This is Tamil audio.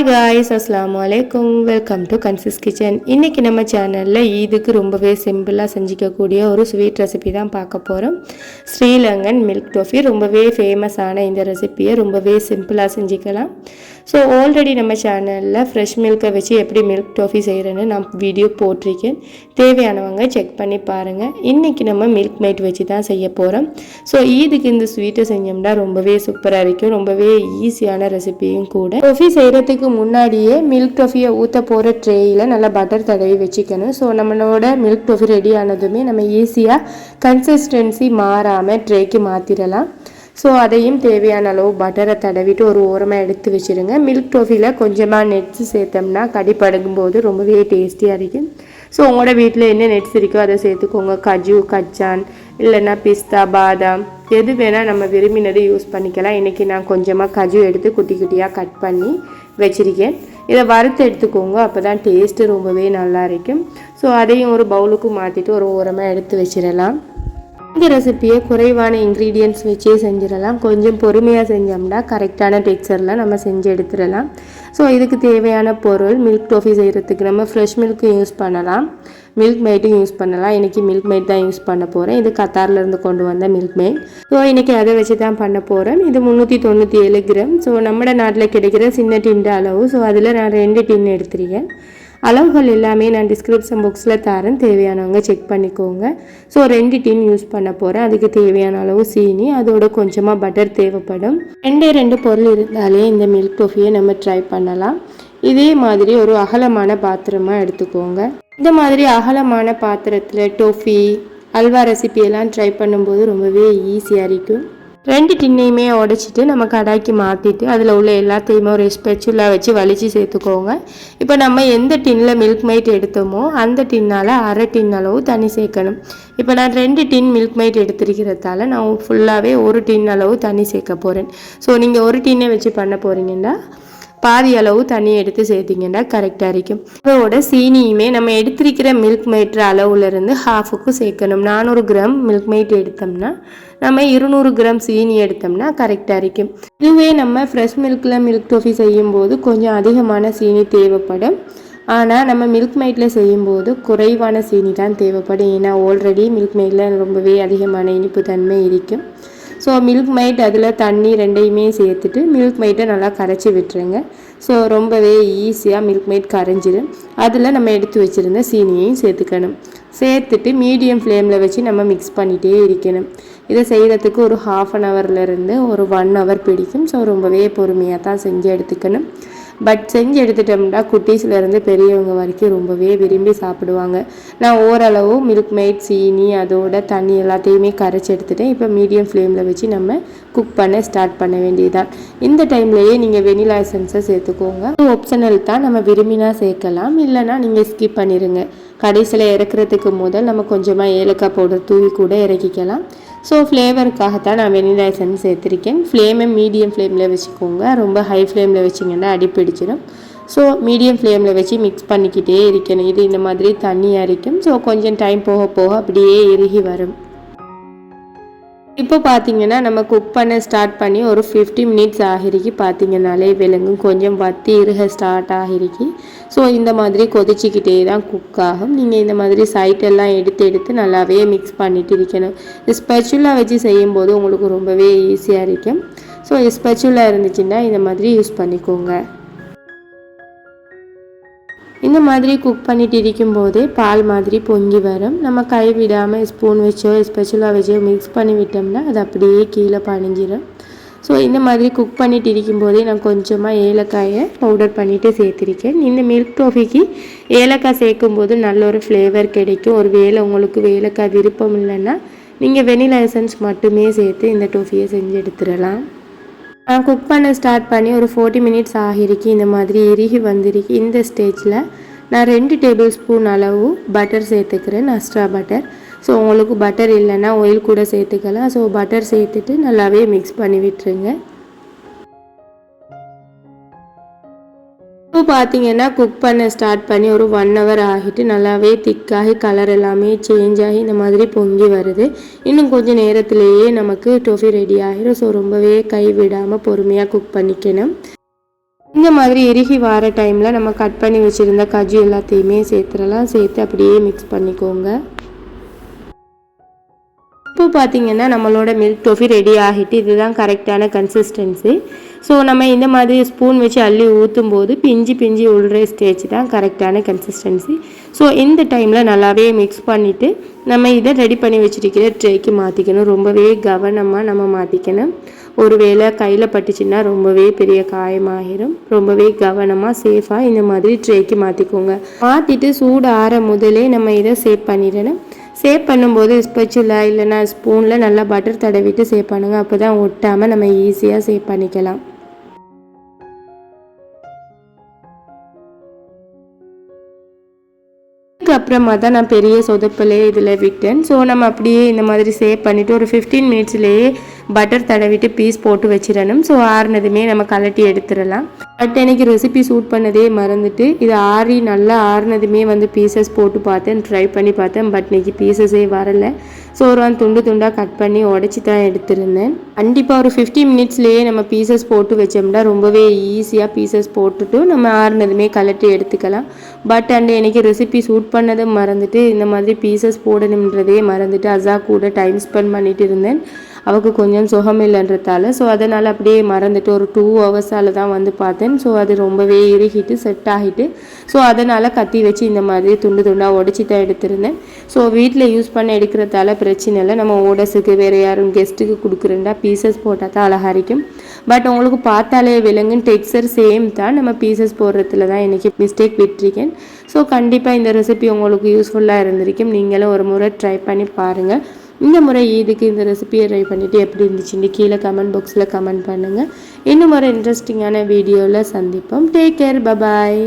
ஹாய் காய்ஸ் அஸ்லாம் வலைக்கம் வெல்கம் டு கன்சிஸ் கிச்சன் இன்றைக்கி நம்ம சேனலில் ஈதுக்கு ரொம்பவே சிம்பிளாக செஞ்சிக்கக்கூடிய ஒரு ஸ்வீட் ரெசிபி தான் பார்க்க போகிறோம் ஸ்ரீலங்கன் மில்க் டோஃபி ரொம்பவே ஃபேமஸான இந்த ரெசிப்பியை ரொம்பவே சிம்பிளாக செஞ்சுக்கலாம். ஸோ ஆல்ரெடி நம்ம சேனலில் ஃப்ரெஷ் மில்கை வச்சு எப்படி மில்க் டோஃபி செய்கிறேன்னு நான் வீடியோ போட்டிருக்கேன். தேவையானவங்க செக் பண்ணி பாருங்கள் இன்றைக்கி நம்ம மில்க் மேட் வச்சு தான் செய்ய போகிறோம் ஸோ ஈதுக்கு இந்த ஸ்வீட்டை செஞ்சோம்னா ரொம்பவே சூப்பராக இருக்கும். ரொம்பவே ஈஸியான ரெசிபியும் கூட. டொஃபி செய்கிறதுக்கு முன்னாடியே மில்க் டொஃபியை ஊற்ற போகிற ட்ரேயில் நல்லா பட்டர் தடவி வச்சுக்கணும். ஸோ நம்மளோட மில்க் டொஃபி ரெடி ஆனதுமே நம்ம ஈஸியாக கன்சிஸ்டன்சி மாறாமல் ட்ரேக்கு மாற்றிடலாம் ஸோ அதையும் தேவையான அளவு பட்டரை தடவிட்டு ஒரு ஓரமாக எடுத்து வச்சுருங்க. மில்க் டோஃபியில் கொஞ்சமாக நெட்ஸ் சேர்த்தோம்னா கடிப்படுக்கும் போது ரொம்பவே டேஸ்டியாக இருக்கும். ஸோ உங்களோட வீட்டில் என்ன நெட்ஸ் இருக்கோ அதை சேர்த்துக்கோங்க. கஜு கச்சான் இல்லைன்னா பிஸ்தா பாதாம் எது வேணால் நம்ம விரும்பினதை யூஸ் பண்ணிக்கலாம். இன்றைக்கி நான் கொஞ்சமாக கஜு எடுத்து குட்டி குட்டியாக கட் பண்ணி வச்சுருக்கேன். இதை வறுத்து எடுத்துக்கோங்க. அப்போ தான் டேஸ்ட்டு ரொம்பவே நல்லா இருக்கும். ஸோ அதையும் ஒரு பவுலுக்கு மாற்றிட்டு ஒரு ஓரமாக எடுத்து வச்சிடலாம். இந்த ரெசிப்பியை குறைவான இன்க்ரீடியன்ட்ஸ் வச்சே செஞ்சிடலாம். கொஞ்சம் பொறுமையாக செஞ்சோம்னா கரெக்டான டெக்ஸ்சரில் நம்ம செஞ்சு எடுத்துடலாம். ஸோ இதுக்கு தேவையான பொருள் மில்க் டோஃபி செய்கிறதுக்கு நம்ம ஃப்ரெஷ் மில்க்கு யூஸ் பண்ணலாம். மில்க் மெய்ட்டும் யூஸ் பண்ணலாம். இன்றைக்கி மில்க் மெய்ட் தான் யூஸ் பண்ண போகிறேன் இது கத்தார்லேருந்து கொண்டு வந்த மில்க் மெய்ட் ஸோ இன்றைக்கி அதை வச்சு தான் பண்ண போகிறேன் இது முந்நூற்றி தொண்ணூற்றி ஏழு கிராம். ஸோ நம்ம நாட்டில் கிடைக்கிற சின்ன டின் அளவு. ஸோ அதில் நான் ரெண்டு டின் எடுத்துருக்கேன். அளவுகள் எல்லாமே நான் டிஸ்கிரிப்ஷன் பாக்ஸில் தரேன். தேவையானவங்க செக் பண்ணிக்கோங்க. ஸோ ரெண்டு டின் யூஸ் பண்ண போகிறேன் அதுக்கு தேவையான அளவு சீனி அதோட கொஞ்சமாக பட்டர் தேவைப்படும். ரெண்டே ரெண்டு பொருள் இருந்தாலே இந்த மில்க் டோஃபியை நம்ம ட்ரை பண்ணலாம். இதே மாதிரி ஒரு அகலமான பாத்திரமாக எடுத்துக்கோங்க. இந்த மாதிரி அகலமான பாத்திரத்தில் டோஃபி அல்வா ரெசிபி எல்லாம் ட்ரை பண்ணும்போது ரொம்பவே ஈஸியாக இருக்கும். ரெண்டு டின்னையுமே உடைச்சிட்டு நம்ம கடாய்க்கு மாற்றிட்டு அதில் உள்ள எல்லாத்தையுமே ஒரு ஸ்பெச்சுலாக வச்சு வலிச்சு சேர்த்துக்கோங்க. இப்போ நம்ம எந்த டின்னில் மில்க் மைட் எடுத்தோமோ அந்த டின்னால் அரை டின் அளவு தண்ணி சேர்க்கணும். இப்போ நான் ரெண்டு டின் மில்க் மைட் எடுத்திருக்கிறதால நான் ஃபுல்லாகவே ஒரு டின் அளவு தண்ணி சேர்க்க போகிறேன் ஸோ நீங்கள் ஒரு டின்னை வச்சு பண்ண போகிறீங்கன்னா பாதி அளவு தண்ணி எடுத்து சேர்த்திங்கன்னா கரெக்டாக இருக்கும். இதோட சீனியுமே நம்ம எடுத்திருக்கிற மில்க் மைட்ரு அளவுலேருந்து ஹாஃபுக்கு சேர்க்கணும். நானூறு கிராம் மில்க் மைட் எடுத்தோம்னா நம்ம இருநூறு கிராம் சீனி எடுத்தோம்னா கரெக்டாக இருக்கும். இதுவே நம்ம ஃப்ரெஷ் மில்கில் மில்க் டோஃபி செய்யும்போது கொஞ்சம் அதிகமான சீனி தேவைப்படும். ஆனால் நம்ம மில்க் மைட்டில் செய்யும்போது குறைவான சீனி தான் தேவைப்படும். ஏன்னா ஆல்ரெடி மில்க் மைட்டில் ரொம்பவே அதிகமான இனிப்பு தன்மை இருக்கும். ஸோ மில்க் மைட் அதில் தண்ணி ரெண்டையுமே சேர்த்துட்டு மில்க் மைட்டை நல்லா கரைச்சி விட்டுருங்க. ஸோ ரொம்பவே ஈஸியாக மில்க் மைட் கரைஞ்சிடும் அதில் நம்ம எடுத்து வச்சுருந்த சீனியையும் சேர்த்துக்கணும். சேர்த்துட்டு மீடியம் ஃப்ளேமில் வச்சு நம்ம மிக்ஸ் பண்ணிகிட்டே இருக்கணும். இதை செய்கிறதுக்கு ஒரு ஹாஃப் அன் ஹவர்லேருந்து ஒரு ஒன் ஹவர் பிடிக்கும். ஸோ ரொம்பவே பொறுமையாக தான் செஞ்சு எடுத்துக்கணும். பட் செஞ்சு எடுத்துட்டோம்னா குட்டீஸ்லேருந்து பெரியவங்க வரைக்கும் ரொம்பவே விரும்பி சாப்பிடுவாங்க. நான் ஓரளவு மில்க் மெய்ட் சீனி அதோட தண்ணி எல்லாத்தையுமே கரைச்சி எடுத்துட்டேன். இப்போ மீடியம் ஃப்ளேமில் வச்சு நம்ம குக் பண்ண ஸ்டார்ட் பண்ண வேண்டியதுதான். இந்த டைம்லேயே நீங்கள் வெனிலா எசன்ஸை சேர்த்துக்கோங்க. ஆப்ஷனல் தான். நம்ம விரும்பினா சேர்க்கலாம். இல்லைனா நீங்கள் ஸ்கிப் பண்ணிடுங்க கடைசியில் இறக்குறதுக்கு முதல் நம்ம கொஞ்சமாக ஏலக்காய் பவுடர் தூவி கூட இறக்கிக்கலாம். ஸோ ஃப்ளேவருக்காகத்தான் நான் வெனிலா எசன்ஸ் சேர்த்துருக்கேன். ஃப்ளேமை மீடியம் ஃப்ளேமில் வச்சுக்கோங்க. ரொம்ப ஹை ஃப்ளேமில் வச்சிங்கன்னா அடிப்பிடிச்சிடும் ஸோ மீடியம் ஃப்ளேமில் வச்சு மிக்ஸ் பண்ணிக்கிட்டே இருக்கணும். இது இந்த மாதிரி தண்ணி அரிக்கும். ஸோ கொஞ்சம் டைம் போக போக அப்படியே இறுகி வரும். இப்போ பார்த்தீங்கன்னா நம்ம குக் பண்ண ஸ்டார்ட் பண்ணி ஒரு ஃபிஃப்டி மினிட்ஸ் ஆகிருக்கு பார்த்தீங்கனாலே விலங்கும் கொஞ்சம் வத்தி இருக ஸ்டார்ட் ஆகிருக்கு. ஸோ இந்த மாதிரி கொதிச்சிக்கிட்டே தான் குக் ஆகும். நீங்கள் இந்த மாதிரி சைட்டெல்லாம் எடுத்து எடுத்து நல்லாவே மிக்ஸ் பண்ணிட்டு இருக்கணும். ஸ்பெச்சுலாக வச்சு செய்யும்போது உங்களுக்கு ரொம்பவே ஈஸியாக இருக்கும். ஸோ ஸ்பெச்சுலா இருந்துச்சுன்னா இந்த மாதிரி யூஸ் பண்ணிக்கோங்க. இந்த மாதிரி குக் பண்ணிட்டு இருக்கும்போதே பால் மாதிரி பொங்கி வரும். நம்ம கை விடாமல் ஸ்பூன் வச்சோ ஸ்பெஷலாக வச்சோ மிக்ஸ் பண்ணி விட்டோம்னா அது அப்படியே கீழே பணிஞ்சிடும் ஸோ இந்த மாதிரி குக் பண்ணிட்டு இருக்கும்போதே நான் கொஞ்சமாக ஏலக்காயை பவுடர் பண்ணிவிட்டு சேர்த்துருக்கேன். இந்த மில்க் டோஃபிக்கு ஏலக்காய் சேர்க்கும்போது நல்ல ஒரு ஃப்ளேவர் கிடைக்கும். ஒரு வேலை உங்களுக்கு ஏலக்காய் விருப்பம் இல்லைன்னா நீங்கள் வெனிலா எசன்ஸ் மட்டுமே சேர்த்து இந்த டோஃபியை செஞ்சு எடுத்துடலாம். குக் பண்ண ஸ்டார்ட் பண்ணி ஒரு ஃபோர்ட்டி மினிட்ஸ் ஆகிருக்கு. இந்த மாதிரி எரிகி வந்திருக்கு. இந்த ஸ்டேஜில் நான் ரெண்டு டேபிள் ஸ்பூன் அளவு பட்டர் சேர்த்துக்கிறேன். நஸ்ட்ரா பட்டர் ஸோ உங்களுக்கு பட்டர் இல்லைன்னா ஆயில் கூட சேர்த்துக்கலாம். ஸோ பட்டர் சேர்த்துட்டு நல்லாவே மிக்ஸ் பண்ணி விட்டுருங்க. இப்போ பார்த்தீங்கன்னா குக் பண்ண ஸ்டார்ட் பண்ணி ஒரு ஒன் ஹவர் ஆகிட்டு நல்லாவே திக்காகி கலர் எல்லாமே சேஞ்ச் ஆகி இந்த மாதிரி பொங்கி வருது. இன்னும் கொஞ்சம் நேரத்திலேயே நமக்கு டொஃபி ரெடி ஆகிடும் ஸோ ரொம்பவே கை விடாமல் பொறுமையாக குக் பண்ணிக்கணும். இந்த மாதிரி இறுகி வர டைமில் நம்ம கட் பண்ணி வச்சுருந்த கஜு எல்லாத்தையுமே சேர்த்துடலாம். சேர்த்து அப்படியே மிக்ஸ் பண்ணிக்கோங்க. பார்த்தீங்கன்னா நம்மளோட மில்க் டோஃபி ரெடி ஆகிட்டு இதுதான் கரெக்டான கன்சிஸ்டன்சி ஸோ நம்ம இந்த மாதிரி ஸ்பூன் வச்சு அள்ளி ஊற்றும் போது பிஞ்சு பிஞ்சு உள்ற ஸ்டேஜ் தான் கரெக்டான கன்சிஸ்டன்சி ஸோ இந்த டைமில் நல்லாவே மிக்ஸ் பண்ணிவிட்டு நம்ம இதை ரெடி பண்ணி வச்சுருக்கிற ட்ரேக்கு மாற்றிக்கணும் ரொம்பவே கவனமாக நம்ம மாற்றிக்கணும் ஒருவேளை கையில் பட்டுச்சுன்னா ரொம்பவே பெரிய காயமாகிடும் ரொம்பவே கவனமாக சேஃபாக இந்த மாதிரி ட்ரேக்கு மாற்றிக்கோங்க மாற்றிட்டு சூடு ஆற முதலே நம்ம இதை சேவ் பண்ணிடணும். சேவ் பண்ணும்போது ஸ்பெச்சுலா இல்லைனா ஸ்பூனில் நல்லா பட்டர் தடவிட்டு சேவ் பண்ணுங்கள் அப்போ தான் ஒட்டாமல் நம்ம ஈஸியாக சேவ் பண்ணிக்கலாம். அப்புறமா தான் நான் பெரிய சொதப்பிலே இதில் விட்டேன். ஸோ நம்ம அப்படியே இந்த மாதிரி சேவ் பண்ணிவிட்டு ஒரு ஃபிஃப்டீன் மினிட்ஸ்லேயே பட்டர் தடவிட்டு பீஸ் போட்டு வச்சிடணும். ஸோ ஆறுனதுமே நம்ம கலட்டி எடுத்துடலாம். பட் எனக்கு ரெசிபி சூட் பண்ணதே மறந்துட்டு இது ஆறி நல்லா ஆறுனதுமே வந்து பீசஸ் போட்டு பார்த்தேன் ட்ரை பண்ணி பார்த்தேன் பட் இன்னைக்கு பீசஸே வரலை. ஸோ ஒரு துண்டு துண்டாக கட் பண்ணி உடச்சி தான் எடுத்திருந்தேன். கண்டிப்பாக ஒரு ஃபிஃப்டி மினிட்ஸ்லேயே நம்ம பீசஸ் போட்டு வச்சோம்னா ரொம்பவே ஈஸியாக பீசஸ் போட்டுட்டு நம்ம ஆறுனதுமே கலட்டி எடுத்துக்கலாம். பட் அண்ட் எனக்கு ரெசிபி சூட் பண்ணதும் மறந்துட்டு இந்த மாதிரி பீசஸ் போடணுன்றதே மறந்துட்டு அசா கூட டைம் ஸ்பெண்ட் பண்ணிட்டு இருந்தேன். அவக்கு கொஞ்சம் சுகம் இல்லைன்றதால ஸோ அதனால் அப்படியே மறந்துட்டு ஒரு டூ ஹவர்ஸால் தான் வந்து பார்த்தேன். ஸோ அது ரொம்பவே இறுகிட்டு செட் ஆகிட்டு ஸோ அதனால் கத்தி வச்சு இந்த மாதிரி துண்டு துண்டாக உடச்சி தான் எடுத்திருந்தேன். ஸோ வீட்டில் யூஸ் பண்ண எடுக்கிறதால பிரச்சனை இல்லை. நம்ம ஓடஸுக்கு வேறு யாரும் கெஸ்ட்டுக்கு கொடுக்குறேன்டா பீசஸ் போட்டால் தான் அழகாக பட் உங்களுக்கு பார்த்தாலே விலங்குன்னு டெக்ஸர் சேம் தான். நம்ம பீசஸ் போடுறதுல தான் இன்றைக்கி மிஸ்டேக் விட்டுருக்கேன். ஸோ கண்டிப்பாக இந்த ரெசிபி உங்களுக்கு யூஸ்ஃபுல்லாக இருந்திருக்கும். நீங்களும் ஒரு முறை ட்ரை பண்ணி பாருங்கள் இந்த முறை இதுக்கு இந்த ரெசிபியை ட்ரை பண்ணிவிட்டு எப்படி இருந்துச்சுன்னு கீழே கமெண்ட் பாக்ஸில் கமெண்ட் பண்ணுங்கள் இன்னும் ஒரு இன்ட்ரெஸ்டிங்கான வீடியோவில் சந்திப்போம். Take care bye bye